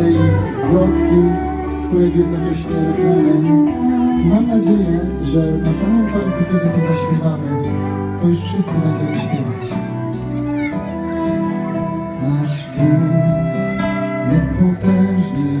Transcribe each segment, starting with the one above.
prostej z lotki, która jest jednocześnie refrenem. Mam nadzieję, że na samym końcu, kiedy to zaśpiewamy, to już wszyscy będziemy śpiewać. Nasz Bóg jest potężny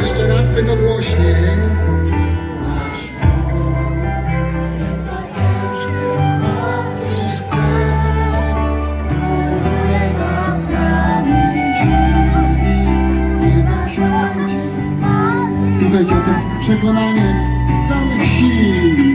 Jeszcze raz tego głośniej. Posłuchajcie, to jest przekonaniem z całych sił.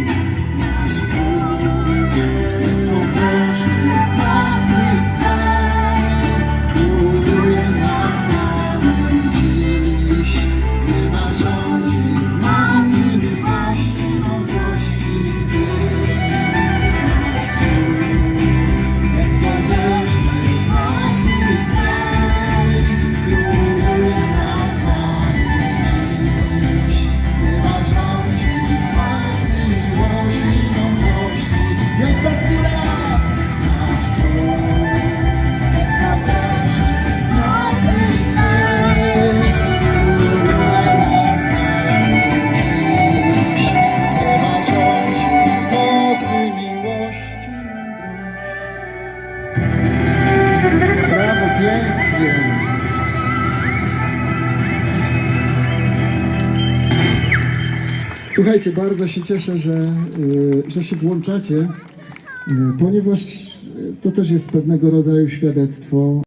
Słuchajcie, bardzo się cieszę, że, y, że się włączacie, y, ponieważ to też jest pewnego rodzaju świadectwo.